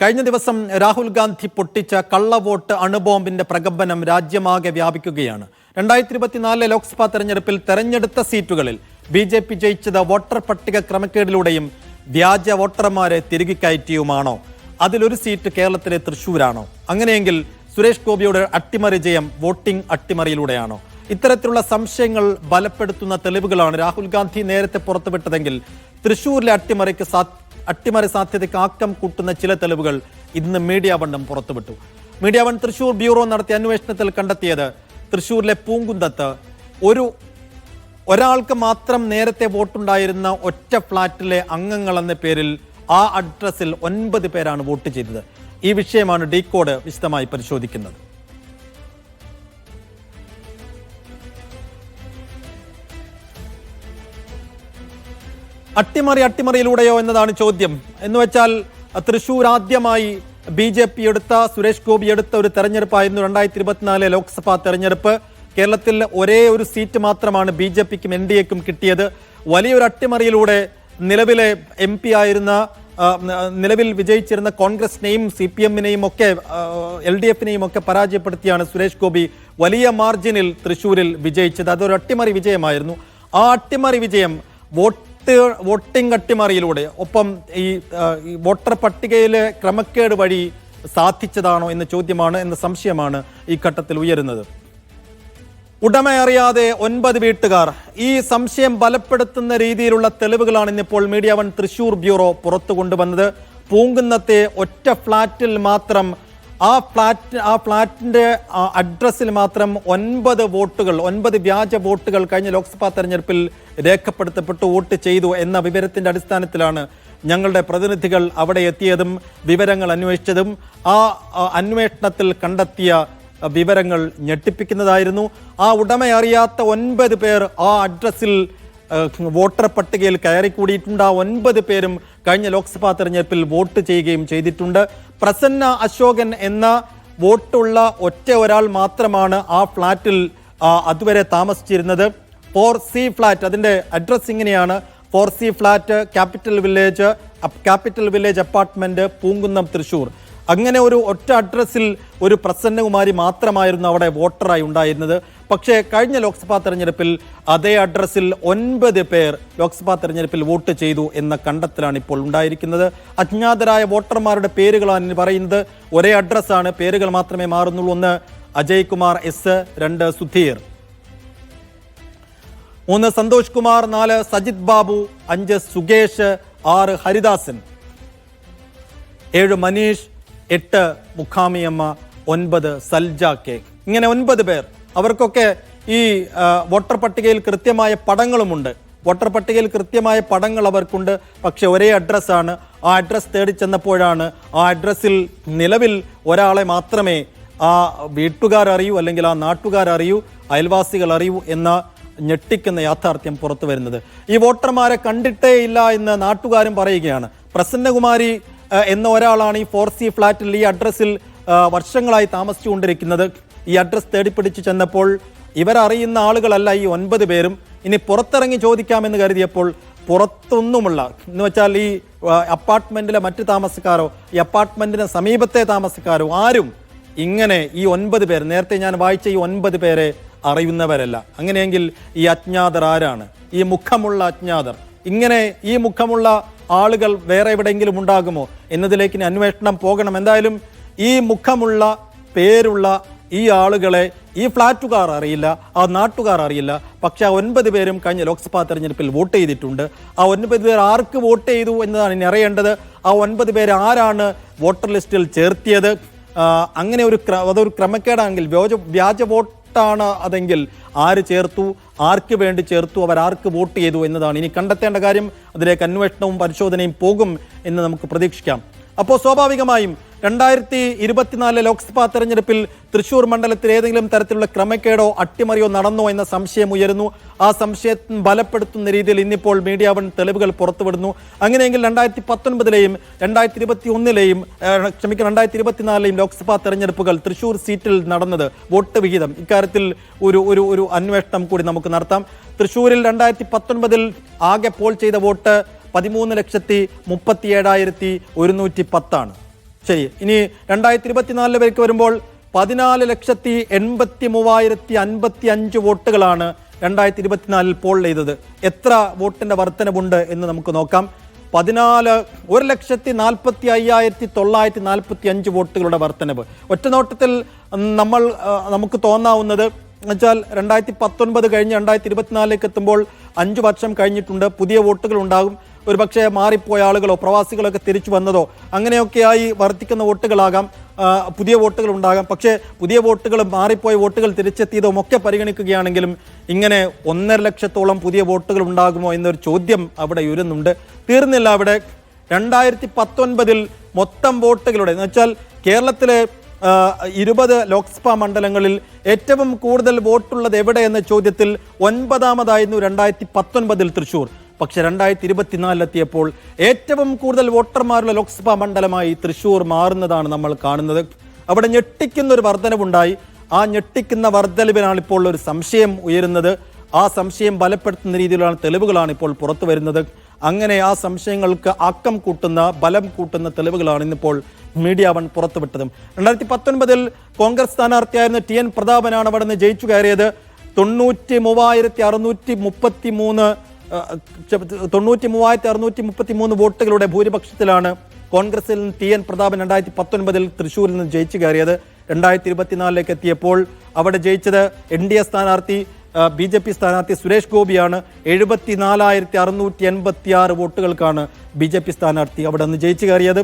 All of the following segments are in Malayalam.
കഴിഞ്ഞ ദിവസം രാഹുൽ ഗാന്ധി പൊട്ടിച്ച കള്ളവോട്ട് അണുബോംബിന്റെ പ്രകമ്പനം രാജ്യമാകെ വ്യാപിക്കുകയാണ്. രണ്ടായിരത്തി ഇരുപത്തിനാലിലെ ലോക്സഭാ തെരഞ്ഞെടുപ്പിൽ തെരഞ്ഞെടുത്ത സീറ്റുകളിൽ ബി ജെ പി ജയിച്ചത് വോട്ടർ പട്ടിക ക്രമക്കേടിലൂടെയും വ്യാജ വോട്ടർമാരെ തിരികെ കയറ്റിയുമാണോ? അതിലൊരു സീറ്റ് കേരളത്തിലെ തൃശൂരാണോ അങ്ങനെയെങ്കിൽ സുരേഷ് ഗോപിയുടെ അട്ടിമറി ജയം വോട്ടിംഗ് അട്ടിമറിയിലൂടെയാണോ? ഇത്തരത്തിലുള്ള സംശയങ്ങൾ ബലപ്പെടുത്തുന്ന തെളിവുകളാണ് രാഹുൽ ഗാന്ധി നേരത്തെ പുറത്തുവിട്ടതെങ്കിൽ തൃശൂരിലെ അട്ടിമറിക്ക് സാ അട്ടിമറി സാധ്യതയ്ക്ക് ആക്കം കൂട്ടുന്ന ചില തെളിവുകൾ ഇന്ന് മീഡിയ വണ്ണം പുറത്തുവിട്ടു. മീഡിയ വൺ തൃശൂർ ബ്യൂറോ നടത്തിയ അന്വേഷണത്തിൽ കണ്ടെത്തിയത് തൃശൂരിലെ പൂങ്കുന്തത്ത് ഒരു ഒരാൾക്ക് മാത്രം നേരത്തെ വോട്ടുണ്ടായിരുന്ന ഒറ്റ ഫ്ളാറ്റിലെ അംഗങ്ങൾ എന്ന പേരിൽ ആ അഡ്രസ്സിൽ ഒൻപത് പേരാണ് വോട്ട് ചെയ്തത്. ഈ വിഷയമാണ് ഡീകോഡ് വിശദമായി പരിശോധിക്കുന്നത്. അട്ടിമറി അട്ടിമറിയിലൂടെയോ എന്നതാണ് ചോദ്യം. എന്ന് വെച്ചാൽ തൃശൂർ ആദ്യമായി ബി ജെ പി എടുത്ത സുരേഷ് ഗോപി എടുത്ത ഒരു തെരഞ്ഞെടുപ്പായിരുന്നു രണ്ടായിരത്തി ഇരുപത്തിനാല് ലോക്സഭാ തെരഞ്ഞെടുപ്പ്. കേരളത്തിൽ ഒരേ ഒരു സീറ്റ് മാത്രമാണ് ബി ജെ പിക്കും എൻ ഡി എക്കും കിട്ടിയത്. വലിയൊരു അട്ടിമറിയിലൂടെ നിലവിലെ എം പി ആയിരുന്ന നിലവിൽ വിജയിച്ചിരുന്ന കോൺഗ്രസിനെയും സി പി എമ്മിനെയും ഒക്കെ എൽ ഡി എഫിനെയും ഒക്കെ പരാജയപ്പെടുത്തിയാണ് സുരേഷ് ഗോപി വലിയ മാർജിനിൽ തൃശൂരിൽ വിജയിച്ചത്. അതൊരു അട്ടിമറി വിജയമായിരുന്നു. ആ അട്ടിമറി വിജയം വോട്ട് വോട്ടിംഗ് അട്ടിമറിയിലൂടെ ഒപ്പം ഈ വോട്ടർ പട്ടികയിലെ ക്രമക്കേട് വഴി സാധിച്ചതാണോ എന്ന ചോദ്യമാണ് എന്ന സംശയമാണ് ഈ ഘട്ടത്തിൽ ഉയരുന്നത്. ഉടമ അറിയാതെ ഒൻപത് വീട്ടുകാർ ഈ സംശയം ബലപ്പെടുത്തുന്ന രീതിയിലുള്ള തെളിവുകളാണ് ഇന്നിപ്പോൾ മീഡിയ വൺ തൃശൂർ ബ്യൂറോ പുറത്തു കൊണ്ടുവന്നത് പൂങ്കുന്നത്തെ ഒറ്റ ഫ്ളാറ്റിൽ മാത്രം ആ ഫ്ളാറ്റ് ആ ഫ്ളാറ്റിന്റെ അഡ്രസ്സിൽ മാത്രം ഒൻപത് വോട്ടുകൾ ഒൻപത് വ്യാജ വോട്ടുകൾ കഴിഞ്ഞ ലോക്സഭാ തെരഞ്ഞെടുപ്പിൽ രേഖപ്പെടുത്തപ്പെട്ടു വോട്ട് ചെയ്തു എന്ന വിവരത്തിന്റെ അടിസ്ഥാനത്തിലാണ് ഞങ്ങളുടെ പ്രതിനിധികൾ അവിടെ എത്തിയതും വിവരങ്ങൾ അന്വേഷിച്ചതും. ആ അന്വേഷണത്തിൽ കണ്ടെത്തിയ വിവരങ്ങൾ ഞെട്ടിപ്പിക്കുന്നതായിരുന്നു. ആ ഉടമ അറിയാത്ത ഒൻപത് പേർ ആ അഡ്രസ്സിൽ വോട്ടർ പട്ടികയിൽ കയറിക്കൂടിയിട്ടുണ്ട്. ആ ഒൻപത് പേരും കഴിഞ്ഞ ലോക്സഭാ തെരഞ്ഞെടുപ്പിൽ വോട്ട് ചെയ്യുകയും ചെയ്തിട്ടുണ്ട്. പ്രസന്ന അശോകൻ എന്ന വോട്ടുള്ള ഒറ്റ ഒരാൾ മാത്രമാണ് ആ ഫ്ലാറ്റിൽ അതുവരെ താമസിച്ചിരുന്നത്. ഫോർ സി ഫ്ലാറ്റ് അതിന്റെ അഡ്രസ് ഇങ്ങനെയാണ്. Four C flat capital village capital village apartment Poonkunnam Thrissur. അങ്ങനെ ഒരു ഒറ്റ അഡ്രസ്സിൽ ഒരു പ്രസന്നകുമാരി മാത്രമായിരുന്നു അവിടെ വോട്ടറായി ഉണ്ടായിരുന്നത്. പക്ഷേ കഴിഞ്ഞ ലോക്സഭാ തെരഞ്ഞെടുപ്പിൽ അതേ അഡ്രസ്സിൽ ഒൻപത് പേർ ലോക്സഭാ തെരഞ്ഞെടുപ്പിൽ വോട്ട് ചെയ്തു എന്ന കണ്ടെത്തലാണ് ഇപ്പോൾ ഉണ്ടായിരിക്കുന്നത്. അജ്ഞാതരായ വോട്ടർമാരുടെ പേരുകളാണ് പറയുന്നത്. ഒരേ അഡ്രസ്സാണ് പേരുകൾ മാത്രമേ മാറുന്നുള്ളൂ. ഒന്ന് അജയ് കുമാർ എസ് രണ്ട് സുധീർ. മൂന്ന് സന്തോഷ് കുമാർ നാല് സജിത് ബാബു അഞ്ച് സുകേഷ് ആറ് ഹരിദാസൻ. ഏഴ് മനീഷ് എട്ട് മുഖാമിയമ്മ ഒൻപത് സൽജ കെ. ഇങ്ങനെ ഒൻപത് പേർ അവർക്കൊക്കെ ഈ വോട്ടർ പട്ടികയിൽ കൃത്യമായ പടങ്ങളുമുണ്ട്. വോട്ടർ പട്ടികയിൽ കൃത്യമായ പടങ്ങൾ അവർക്കുണ്ട്. പക്ഷെ ഒരേ അഡ്രസ്സാണ് ആ അഡ്രസ് തേടി ചെന്നപ്പോഴാണ് ആ അഡ്രസ്സിൽ നിലവിൽ ഒരാളെ മാത്രമേ ആ വീട്ടുകാർ അറിയൂ അല്ലെങ്കിൽ ആ നാട്ടുകാർ അറിയൂ അയൽവാസികൾ അറിയൂ എന്ന ഞെട്ടിക്കുന്ന യാഥാർത്ഥ്യം പുറത്തു വരുന്നത്. ഈ വോട്ടർമാരെ കണ്ടിട്ടേ ഇല്ല എന്ന് നാട്ടുകാരും പറയുകയാണ്. പ്രസന്നകുമാരി എന്ന ഒരാളാണ് ഈ ഫോർ സി ഫ്ലാറ്റിൽ ഈ അഡ്രസ്സിൽ വർഷങ്ങളായി താമസിച്ചുകൊണ്ടിരിക്കുന്നത്. ഈ അഡ്രസ്സ് തേടിപ്പിടിച്ച് ചെന്നപ്പോൾ ഇവരറിയുന്ന ആളുകളല്ല ഈ ഒൻപത് പേരും. ഇനി പുറത്തിറങ്ങി ചോദിക്കാമെന്ന് കരുതിയപ്പോൾ പുറത്തൊന്നുമുള്ള എന്ന് വെച്ചാൽ ഈ അപ്പാർട്ട്മെന്റിലെ മറ്റ് താമസക്കാരോ ഈ അപ്പാർട്ട്മെന്റിന് സമീപത്തെ താമസക്കാരോ ആരും ഇങ്ങനെ ഈ ഒൻപത് പേർ നേരത്തെ ഞാൻ വായിച്ച ഈ ഒൻപത് പേരെ അറിയുന്നവരല്ല. അങ്ങനെയെങ്കിൽ ഈ അജ്ഞാതർ ആരാണ്? ഈ മുഖമുള്ള അജ്ഞാതർ. ഇങ്ങനെ ഈ മുഖമുള്ള ആളുകൾ വേറെ എവിടെയെങ്കിലും ഉണ്ടാകുമോ? എന്നതിലേക്ക് അന്വേഷണം പോകണം. എന്തായാലും ഈ മുഖമുള്ള പേരുള്ള ഈ ആളുകളെ ഈ ഫ്ലാറ്റുകാർ അറിയില്ല ആ നാട്ടുകാർ അറിയില്ല. പക്ഷേ ആ ഒൻപത് പേരും കഴിഞ്ഞ ലോക്സഭാ തെരഞ്ഞെടുപ്പിൽ വോട്ട് ചെയ്തിട്ടുണ്ട്. ആ ഒൻപത് പേർ ആർക്ക് വോട്ട് ചെയ്തു എന്നതാണ് ഇനി അറിയേണ്ടത്. ആ ഒൻപത് പേര് ആരാണ് വോട്ടർ ലിസ്റ്റിൽ ചേർത്തിയത്? അങ്ങനെ ഒരു അതൊരു ക്രമക്കേടാണെങ്കിൽ വ്യോജ വ്യാജ വോട്ടാണ് അതെങ്കിൽ ആര് ചേർത്തു? ആർക്ക് വേണ്ടി ചേർത്തു? അവർ ആർക്ക് വോട്ട് ചെയ്തു എന്നതാണ്. ഇനി കണ്ടെത്തേണ്ട കാര്യം അതിലേക്ക് അന്വേഷണവും പരിശോധനയും പോകും എന്ന് നമുക്ക് പ്രതീക്ഷിക്കാം. അപ്പോൾ സ്വാഭാവികമായും രണ്ടായിരത്തി ഇരുപത്തിനാലിലെ ലോക്സഭാ തെരഞ്ഞെടുപ്പിൽ തൃശൂർ മണ്ഡലത്തിൽ ഏതെങ്കിലും തരത്തിലുള്ള ക്രമക്കേടോ അട്ടിമറിയോ നടന്നോ എന്ന സംശയം ഉയരുന്നു. ആ സംശയം ബലപ്പെടുത്തുന്ന രീതിയിൽ ഇന്നിപ്പോൾ മീഡിയ വൺ തെളിവുകൾ പുറത്തുവിടുന്നു. അങ്ങനെയെങ്കിൽ രണ്ടായിരത്തി പത്തൊൻപതിലെയും രണ്ടായിരത്തി ഇരുപത്തി ഒന്നിലെയും ക്ഷമിക്കണം രണ്ടായിരത്തി ഇരുപത്തിനാലിലെയും ലോക്സഭാ തെരഞ്ഞെടുപ്പുകൾ തൃശൂർ സീറ്റിൽ നടന്നത് വോട്ട് വിഹിതം. ഇക്കാര്യത്തിൽ ഒരു ഒരു ഒരു അന്വേഷണം കൂടി നമുക്ക് നടത്താം. തൃശൂരിൽ രണ്ടായിരത്തി പത്തൊൻപതിൽ ആകെ പോൾ ചെയ്ത വോട്ട് പതിമൂന്ന് ലക്ഷത്തി മുപ്പത്തി ഏഴായിരത്തി ഒരുന്നൂറ്റി പത്താണ്. ശരി. ഇനി രണ്ടായിരത്തി ഇരുപത്തിനാലിലേക്ക് വരുമ്പോൾ പതിനാല് ലക്ഷത്തി എൺപത്തി മൂവായിരത്തി അൻപത്തി അഞ്ച് വോട്ടുകളാണ് രണ്ടായിരത്തി ഇരുപത്തിനാലിൽ പോൾ ചെയ്തത്. എത്ര വോട്ടിന്റെ വർധനവുണ്ട് എന്ന് നമുക്ക് നോക്കാം. പതിനാല് ഒരു ലക്ഷത്തി നാൽപ്പത്തി അയ്യായിരത്തി തൊള്ളായിരത്തി നാൽപ്പത്തി അഞ്ച് വോട്ടുകളുടെ വർധനവ്. ഒറ്റനോട്ടത്തിൽ നമ്മൾ നമുക്ക് തോന്നാവുന്നത് എന്നുവെച്ചാൽ രണ്ടായിരത്തി പത്തൊൻപത് കഴിഞ്ഞ് രണ്ടായിരത്തി ഇരുപത്തിനാലിലേക്ക് എത്തുമ്പോൾ അഞ്ച് വർഷം കഴിഞ്ഞിട്ടുണ്ട്. പുതിയ വോട്ടുകൾ ഉണ്ടാകും ഒരുപക്ഷെ മാറിപ്പോയ ആളുകളോ പ്രവാസികളൊക്കെ തിരിച്ചു വന്നതോ അങ്ങനെയൊക്കെയായി വർദ്ധിക്കുന്ന വോട്ടുകളാകാം പുതിയ വോട്ടുകൾ ഉണ്ടാകാം പക്ഷേ പുതിയ വോട്ടുകൾ മാറിപ്പോയ വോട്ടുകൾ തിരിച്ചെത്തിയതും ഒക്കെ പരിഗണിക്കുകയാണെങ്കിലും ഇങ്ങനെ ഒന്നര ലക്ഷത്തോളം പുതിയ വോട്ടുകൾ ഉണ്ടാകുമോ എന്നൊരു ചോദ്യം അവിടെ ഉയരുന്നുണ്ട്. തീർന്നില്ല അവിടെ. രണ്ടായിരത്തി പത്തൊൻപതിൽ മൊത്തം വോട്ടുകളുടെ എന്ന് വെച്ചാൽ കേരളത്തിലെ ഇരുപത് ലോക്സഭാ മണ്ഡലങ്ങളിൽ ഏറ്റവും കൂടുതൽ വോട്ടുള്ളത് എവിടെ എന്ന ചോദ്യത്തിൽ ഒൻപതാമതായിരുന്നു രണ്ടായിരത്തി പത്തൊൻപതിൽ തൃശൂർ. പക്ഷെ രണ്ടായിരത്തി ഇരുപത്തിനാലിലെത്തിയപ്പോൾ ഏറ്റവും കൂടുതൽ വോട്ടർമാരുള്ള ലോക്സഭാ മണ്ഡലമായി തൃശൂർ മാറുന്നതാണ് നമ്മൾ കാണുന്നത്. അവിടെ ഞെട്ടിക്കുന്ന ഒരു വർധനവുണ്ടായി. ആ ഞെട്ടിക്കുന്ന വർധനവിനാണ് ഇപ്പോൾ ഒരു സംശയം ഉയരുന്നത്. ആ സംശയം ബലപ്പെടുത്തുന്ന രീതിയിലുള്ള തെളിവുകളാണ് ഇപ്പോൾ പുറത്തു വരുന്നത്. അങ്ങനെ ആ സംശയങ്ങൾക്ക് അക്കം കൂട്ടുന്ന ബലം കൂട്ടുന്ന തെളിവുകളാണ് ഇന്നിപ്പോൾ മീഡിയ വൺ പുറത്തുവിട്ടതും. രണ്ടായിരത്തി പത്തൊൻപതിൽ കോൺഗ്രസ് സ്ഥാനാർത്ഥിയായിരുന്ന ടി എൻ പ്രതാപനാണ് അവിടെ നിന്ന് ജയിച്ചു കയറിയത്. തൊണ്ണൂറ്റി മൂവായിരത്തി അറുന്നൂറ്റി മുപ്പത്തി മൂന്ന് തൊണ്ണൂറ്റി മൂവായിരത്തി അറുന്നൂറ്റി മുപ്പത്തി മൂന്ന് വോട്ടുകളുടെ ഭൂരിപക്ഷത്തിലാണ് കോൺഗ്രസിൽ നിന്ന് ടി എൻ പ്രതാപൻ രണ്ടായിരത്തി പത്തൊൻപതിൽ തൃശ്ശൂരിൽ നിന്ന് ജയിച്ചു കയറിയത്. രണ്ടായിരത്തി ഇരുപത്തിനാലിലേക്ക് എത്തിയപ്പോൾ അവിടെ ജയിച്ചത് എൻ ഡി എ സ്ഥാനാർത്ഥി ബി ജെ പി സ്ഥാനാർത്ഥി സുരേഷ് ഗോപിയാണ്. എഴുപത്തിനാലായിരത്തി അറുന്നൂറ്റി എൺപത്തി ആറ് വോട്ടുകൾക്കാണ് ബി ജെ പി സ്ഥാനാർത്ഥി അവിടെ നിന്ന് ജയിച്ചു കയറിയത്.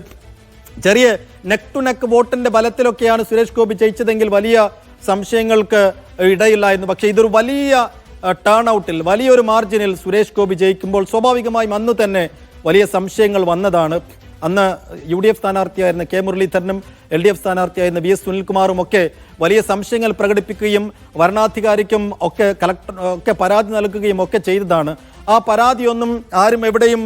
ചെറിയ നെക്ക് ടു നെക്ക് വോട്ടിന്റെ ബലത്തിലൊക്കെയാണ് സുരേഷ് ഗോപി ജയിച്ചതെങ്കിൽ വലിയ സംശയങ്ങൾക്ക് ഇടയില്ലായിരുന്നു. പക്ഷേ ഇതൊരു വലിയ ടേൺ ഔട്ടിൽ വലിയൊരു മാർജിനിൽ സുരേഷ് ഗോപി ജയിക്കുമ്പോൾ സ്വാഭാവികമായും അന്ന് തന്നെ വലിയ സംശയങ്ങൾ വന്നതാണ്. അന്ന് യു ഡി എഫ് സ്ഥാനാർത്ഥിയായിരുന്ന കെ മുരളീധരനും എൽ ഡി എഫ് സ്ഥാനാർത്ഥിയായിരുന്ന വി എസ് സുനിൽകുമാറും ഒക്കെ വലിയ സംശയങ്ങൾ പ്രകടിപ്പിക്കുകയും വരണാധികാരിക്കും ഒക്കെ കലക്ടർ ഒക്കെ പരാതി നൽകുകയും ഒക്കെ ചെയ്തതാണ്. ആ പരാതിയൊന്നും ആരും എവിടെയും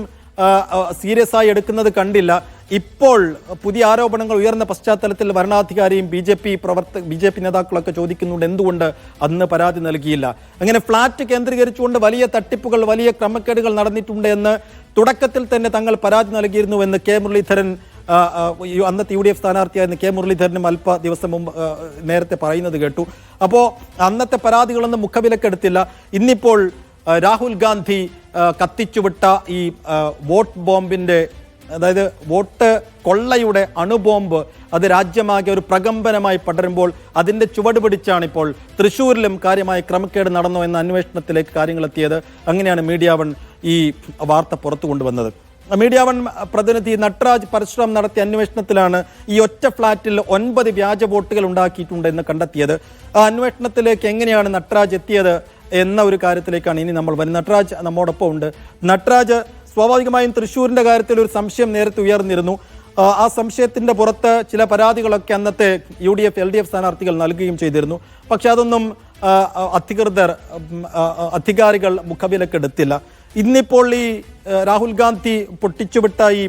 സീരിയസ് ആയി എടുക്കുന്നത് കണ്ടില്ല. ഇപ്പോൾ പുതിയ ആരോപണങ്ങൾ ഉയർന്ന പശ്ചാത്തലത്തിൽ ഭരണാധികാരിയും ബി ജെ പി പ്രവർത്ത ബി ജെ പി നേതാക്കളൊക്കെ ചോദിക്കുന്നുണ്ട് എന്തുകൊണ്ട് അന്ന് പരാതി നൽകിയില്ല. അങ്ങനെ ഫ്ളാറ്റ് കേന്ദ്രീകരിച്ചുകൊണ്ട് വലിയ തട്ടിപ്പുകൾ വലിയ ക്രമക്കേടുകൾ നടന്നിട്ടുണ്ട് എന്ന് തുടക്കത്തിൽ തന്നെ തങ്ങൾ പരാതി നൽകിയിരുന്നുവെന്ന് കെ മുരളീധരൻ അന്നത്തെ യു ഡി എഫ് സ്ഥാനാർത്ഥിയായിരുന്ന കെ മുരളീധരനും അല്പ ദിവസം മുമ്പ് നേരത്തെ പറയുന്നത് കേട്ടു. അപ്പോൾ അന്നത്തെ പരാതികളൊന്നും മുഖവിലക്കെടുത്തില്ല. ഇന്നിപ്പോൾ രാഹുൽ ഗാന്ധി കത്തിച്ചുവിട്ട ഈ വോട്ട് ബോംബിന്റെ അതായത് വോട്ട് കൊള്ളയുടെ അണുബോംബ് അത് രാജ്യമാകെ ഒരു പ്രകമ്പനമായി പടരുമ്പോൾ അതിന്റെ ചുവട് പിടിച്ചാണ് ഇപ്പോൾ തൃശ്ശൂരിലും കാര്യമായ ക്രമക്കേട് നടന്നു എന്ന അന്വേഷണത്തിലേക്ക് കാര്യങ്ങൾ എത്തിയത് അങ്ങനെയാണ് മീഡിയ വൺ ഈ വാർത്ത പുറത്തു കൊണ്ടുവന്നത്. മീഡിയ വൺ പ്രതിനിധി നട്രാജ് പരശുറാം നടത്തിയ അന്വേഷണത്തിലാണ് ഈ ഒറ്റ ഫ്ളാറ്റിൽ ഒൻപത് വ്യാജ വോട്ടുകൾ ഉണ്ടാക്കിയിട്ടുണ്ട് എന്ന് കണ്ടെത്തിയത്. ആ അന്വേഷണത്തിലേക്ക് എങ്ങനെയാണ് നട്രാജ് എത്തിയത് എന്ന ഒരു കാര്യത്തിലേക്കാണ് ഇനി നമ്മൾ വരുന്നത്. നട്രാജ് നമ്മോടൊപ്പം ഉണ്ട് നട്രാജ് സ്വാഭാവികമായും തൃശ്ശൂരിന്റെ കാര്യത്തിൽ ഒരു സംശയം നേരത്തെ ഉയർന്നിരുന്നു. ആ, സംശയത്തിന്റെ പുറത്ത് ചില പരാതികളൊക്കെ അന്നത്തെ U D F L D F സ്ഥാനാർത്ഥികൾ നൽകുകയും ചെയ്തിരുന്നു. പക്ഷെ അതൊന്നും അധികൃതർ അധികാരികൾ മുഖവിലക്കെടുത്തില്ല ഇന്നിപ്പോൾ ഈ രാഹുൽ ഗാന്ധി പൊട്ടിച്ചുവിട്ട ഈ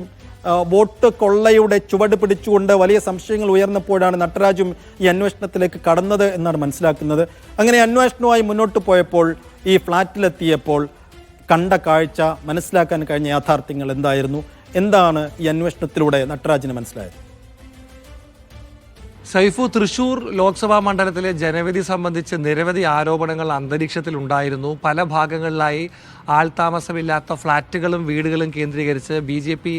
വോട്ട് കൊള്ളയുടെ ചുവട് പിടിച്ചുകൊണ്ട് വലിയ സംശയങ്ങൾ ഉയർന്നപ്പോഴാണ് നട്ടരാജും ഈ അന്വേഷണത്തിലേക്ക് കടന്നത് എന്നാണ് മനസ്സിലാക്കുന്നത്. അങ്ങനെ അന്വേഷണവുമായി മുന്നോട്ട് പോയപ്പോൾ ഈ ഫ്ളാറ്റിലെത്തിയപ്പോൾ കണ്ട കാഴ്ച മനസ്സിലാക്കാൻ കഴിഞ്ഞ യാഥാർത്ഥ്യങ്ങൾ എന്തായിരുന്നു? എന്താണ് ഈ അന്വേഷണത്തിലൂടെ നട്ടരാജിന് മനസ്സിലായത്? സൈഫു തൃശൂർ ലോക്സഭാ മണ്ഡലത്തിലെ ജനവിധി സംബന്ധിച്ച് നിരവധി ആരോപണങ്ങൾ അന്തരീക്ഷത്തിൽ ഉണ്ടായിരുന്നു. പല ഭാഗങ്ങളിലായി ആൾതാമസമില്ലാത്ത ഫ്ളാറ്റുകളും വീടുകളും കേന്ദ്രീകരിച്ച് ബി ജെ പി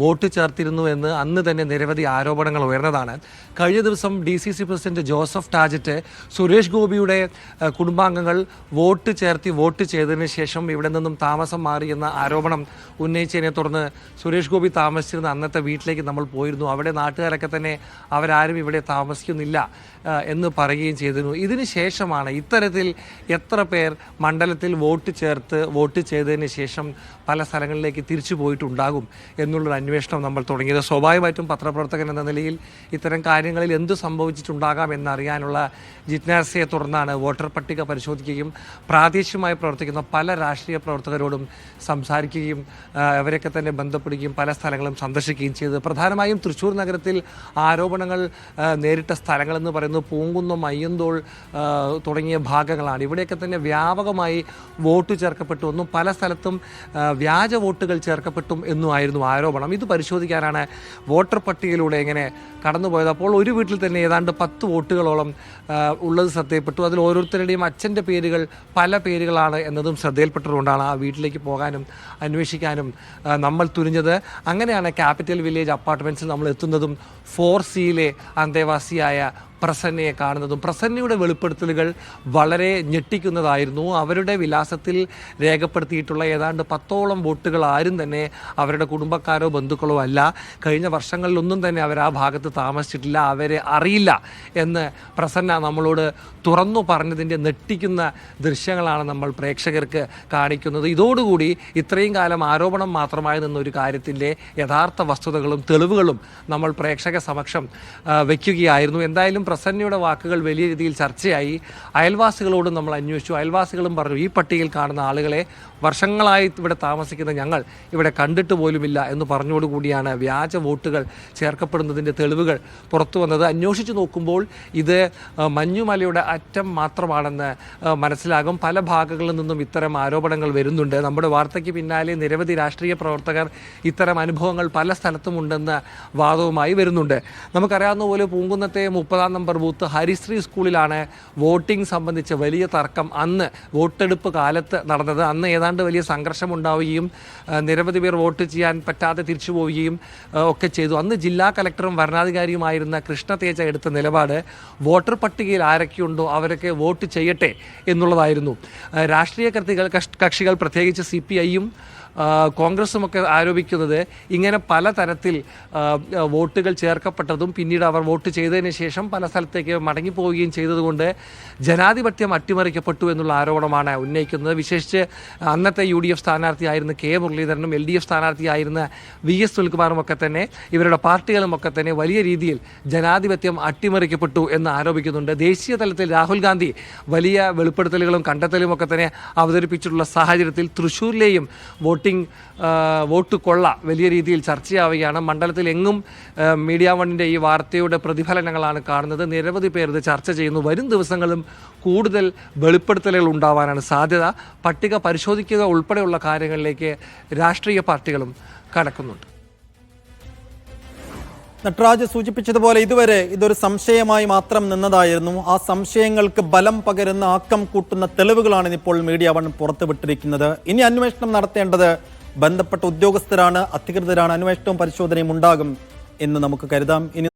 വോട്ട് ചേർത്തിരുന്നു എന്ന് അന്ന് തന്നെ നിരവധി ആരോപണങ്ങൾ ഉയർന്നതാണ്. കഴിഞ്ഞ ദിവസം D C C president Joseph Tajet Suresh ഗോപിയുടെ കുടുംബാംഗങ്ങൾ വോട്ട് ചേർത്തി വോട്ട് ചെയ്തതിന് ശേഷം ഇവിടെ നിന്നും താമസം മാറി എന്ന ആരോപണം ഉന്നയിച്ചതിനെ തുടർന്ന് സുരേഷ് ഗോപി താമസിച്ചിരുന്ന അന്നത്തെ വീട്ടിലേക്ക് നമ്മൾ പോയിരുന്നു. അവിടെ നാട്ടുകാരൊക്കെ തന്നെ അവരാരും ഇവിടെ താമസിക്കുന്നില്ല എന്ന് പറയുകയും ചെയ്തിരുന്നു. ഇതിന് ശേഷമാണ് ഇത്തരത്തിൽ എത്ര പേർ മണ്ഡലത്തിൽ വോട്ട് ചേർത്ത് വോട്ട് ചെയ്തതിന് ശേഷം പല സ്ഥലങ്ങളിലേക്ക് തിരിച്ചു പോയിട്ടുണ്ടാകും എന്നുള്ളൊരു അന്വേഷണം നമ്മൾ തുടങ്ങിയത്. സ്വാഭാവികമായിട്ടും പത്രപ്രവർത്തകൻ എന്ന നിലയിൽ ഇത്തരം കാര്യങ്ങളിൽ എന്ത് സംഭവിച്ചിട്ടുണ്ടാകാം എന്നറിയാനുള്ള ജിജ്ഞാസയെ തുടർന്നാണ് വോട്ടർ പട്ടിക പരിശോധിക്കുകയും പ്രാദേശികമായി പ്രവർത്തിക്കുന്ന പല രാഷ്ട്രീയ പ്രവർത്തകരോടും സംസാരിക്കുകയും അവരൊക്കെ തന്നെ ബന്ധപ്പെടുകയും പല സ്ഥലങ്ങളും സന്ദർശിക്കുകയും ചെയ്തത്. പ്രധാനമായും തൃശ്ശൂർ നഗരത്തിൽ ആരോപണങ്ങൾ നേരിട്ട സ്ഥലങ്ങളെന്ന് പറയുന്നത് പൂങ്കുന്നം അയ്യന്തോൾ തുടങ്ങിയ ഭാഗങ്ങളാണ്. ഇവിടെയൊക്കെ തന്നെ വ്യാപകമായി വോട്ട് ചേർക്കപ്പെട്ടു എന്നും പല സ്ഥലത്തും വ്യാജ വോട്ടുകൾ ചേർക്കപ്പെട്ടു എന്നുമായിരുന്നു ആരോപണം. ഇത് പരിശോധിക്കാനാണ് വോട്ടർ പട്ടികയിലൂടെ ഇങ്ങനെ കടന്നുപോയത്. അപ്പോൾ ഒരു വീട്ടിൽ തന്നെ ഏതാണ്ട് പത്ത് വോട്ടുകളോളം ഉള്ളത് ശ്രദ്ധയിൽപ്പെട്ടു അതിൽ ഓരോരുത്തരുടെയും അച്ഛന്റെ പേരുകൾ പല പേരുകളാണ് എന്നതും ശ്രദ്ധയിൽപ്പെട്ടതുകൊണ്ടാണ് ആ വീട്ടിലേക്ക് പോകാനും അന്വേഷിക്കാനും നമ്മൾ തുനിഞ്ഞത്. അങ്ങനെയാണ് ക്യാപിറ്റൽ വില്ലേജ് അപ്പാർട്ട്മെന്റ്സിൽ നമ്മൾ എത്തുന്നതും ഫോർ സിയിലെ അന്തേവാസിയായ പ്രസന്നയെ കാണുന്നതും പ്രസന്നയുടെ വെളിപ്പെടുത്തലുകൾ വളരെ ഞെട്ടിക്കുന്നതായിരുന്നു. അവരുടെ വിലാസത്തിൽ രേഖപ്പെടുത്തിയിട്ടുള്ള ഏതാണ്ട് പത്തോളം വോട്ടുകൾ ആരും തന്നെ അവരുടെ കുടുംബക്കാരോ ബന്ധുക്കളോ അല്ല. കഴിഞ്ഞ വർഷങ്ങളിലൊന്നും തന്നെ അവർ ആ ഭാഗത്ത് താമസിച്ചിട്ടില്ല അവരെ അറിയില്ല എന്ന് പ്രസന്ന നമ്മളോട് തുറന്നു പറഞ്ഞതിന്റെ നെട്ടിക്കുന്ന ദൃശ്യങ്ങളാണ് നമ്മൾ പ്രേക്ഷകർക്ക് കാണിക്കുന്നത്. ഇതോടുകൂടി ഇത്രയും കാലം ആരോപണം മാത്രമായി നിന്ന ഒരു കാര്യത്തിന്റെ യഥാർത്ഥ വസ്തുതകളും തെളിവുകളും നമ്മൾ പ്രേക്ഷക സമക്ഷം വയ്ക്കുകയായിരുന്നു എന്തായാലും പ്രസന്നയുടെ വാക്കുകൾ വലിയ രീതിയിൽ ചർച്ചയായി. അയൽവാസികളോടും നമ്മൾ അന്വേഷിച്ചു. അയൽവാസികളും പറഞ്ഞു ഈ പട്ടികയിൽ കാണുന്ന ആളുകളെ വർഷങ്ങളായി ഇവിടെ താമസിക്കുന്ന ഞങ്ങൾ ഇവിടെ കണ്ടിട്ട് പോലുമില്ല എന്ന് പറഞ്ഞോടുകൂടിയാണ് വ്യാജ വോട്ടുകൾ ചേർക്കപ്പെടുന്നതിന്റെ തെളിവുകൾ പുറത്തു വന്നത്. അന്വേഷിച്ചു നോക്കുമ്പോൾ ഇത് മഞ്ഞുമലയുടെ അറ്റം മാത്രമാണെന്ന് മനസ്സിലാകും. പല ഭാഗങ്ങളിൽ നിന്നും ഇത്തരം ആരോപണങ്ങൾ വരുന്നുണ്ട്. നമ്മുടെ വാർത്തയ്ക്ക് പിന്നാലെ നിരവധി രാഷ്ട്രീയ പ്രവർത്തകർ ഇത്തരം അനുഭവങ്ങൾ പല സ്ഥലത്തും ഉണ്ടെന്ന വാദവുമായി വരുന്നുണ്ട്. നമുക്കറിയാവുന്ന പോലെ പൂങ്കുന്നത്തെ മുപ്പതാം നമ്പർ ബൂത്ത് ഹരിശ്രീ സ്കൂളിലാണ് വോട്ടിംഗ് സംബന്ധിച്ച് വലിയ തർക്കം അന്ന് വോട്ടെടുപ്പ് കാലത്ത് നടന്നത്. അന്ന് ഏതാണ്ട് വലിയ സംഘർഷം ഉണ്ടാവുകയും നിരവധി പേർ വോട്ട് ചെയ്യാൻ പറ്റാതെ തിരിച്ചു പോവുകയും ഒക്കെ ചെയ്തു. അന്ന് ജില്ലാ കലക്ടറും ഭരണാധികാരിയുമായിരുന്ന കൃഷ്ണ തേജ എടുത്ത നിലപാട് വോട്ടർ പട്ടികയിൽ ആരൊക്കെയുണ്ടോ അവരൊക്കെ വോട്ട് ചെയ്യട്ടെ എന്നുള്ളതായിരുന്നു. രാഷ്ട്രീയ കൃതികൾ കക്ഷികൾ പ്രത്യേകിച്ച് സി പി ഐയും കോൺഗ്രസുമൊക്കെ ആരോപിക്കുന്നത് ഇങ്ങനെ പലതരത്തിൽ ആ, ആ, വോട്ടുകൾ ചേർക്കപ്പെട്ടതും പിന്നീട് അവർ വോട്ട് ചെയ്തതിന് ശേഷം പല സ്ഥലത്തേക്ക് മടങ്ങിപ്പോവുകയും ചെയ്തതുകൊണ്ട് ജനാധിപത്യം അട്ടിമറിക്കപ്പെട്ടു എന്നുള്ള ആരോപണമാണ് ഉന്നയിക്കുന്നത്. വിശേഷിച്ച് അന്നത്തെ യു ഡി എഫ് സ്ഥാനാർത്ഥിയായിരുന്ന കെ മുരളീധരനും എൽ ഡി എഫ് സ്ഥാനാർത്ഥിയായിരുന്ന വി എസ് സുനിൽകുമാറും ഒക്കെ തന്നെ ഇവരുടെ പാർട്ടികളും ഒക്കെ തന്നെ വലിയ രീതിയിൽ ജനാധിപത്യം അട്ടിമറിക്കപ്പെട്ടു എന്ന് ആരോപിക്കുന്നുണ്ട്. ദേശീയ തലത്തിൽ രാഹുൽ ഗാന്ധി വലിയ വെളിപ്പെടുത്തലുകളും കണ്ടെത്തലും ഒക്കെ തന്നെ അവതരിപ്പിച്ചിട്ടുള്ള സാഹചര്യത്തിൽ തൃശ്ശൂരിലെയും വോട്ടിംഗ് വോട്ട് കൊള്ള വലിയ രീതിയിൽ ചർച്ചയാവുകയാണ്. മണ്ഡലത്തിൽ എങ്ങും മീഡിയ വണ്ണിന്റെ ഈ വാർത്തയുടെ പ്രതിഫലനങ്ങളാണ് കാണുന്നത്. നിരവധി പേർ ഇത് ചർച്ച ചെയ്യുന്നു. വരും ദിവസങ്ങളും കൂടുതൽ വെളിപ്പെടുത്തലുകൾ ഉണ്ടാവാനാണ് സാധ്യത. പട്ടിക പരിശോധിക്കുക ഉൾപ്പെടെയുള്ള കാര്യങ്ങളിലേക്ക് രാഷ്ട്രീയ പാർട്ടികളും കടക്കുന്നുണ്ട്. നട്രാജ് സൂചിപ്പിച്ചതുപോലെ ഇതുവരെ ഇതൊരു സംശയമായി മാത്രം നിന്നതായിരുന്നു. ആ സംശയങ്ങൾക്ക് ബലം പകരുന്ന ആക്കം കൂട്ടുന്ന തെളിവുകളാണ് ഇപ്പോൾ മീഡിയ വൺ പുറത്തുവിട്ടിരിക്കുന്നത്. ഇനി അന്വേഷണം നടത്തേണ്ടത് ബന്ധപ്പെട്ട ഉദ്യോഗസ്ഥരാണ് അധികൃതരാണ്. അന്വേഷണവും പരിശോധനയും ഉണ്ടാകും എന്ന് നമുക്ക് കരുതാം. ഇനി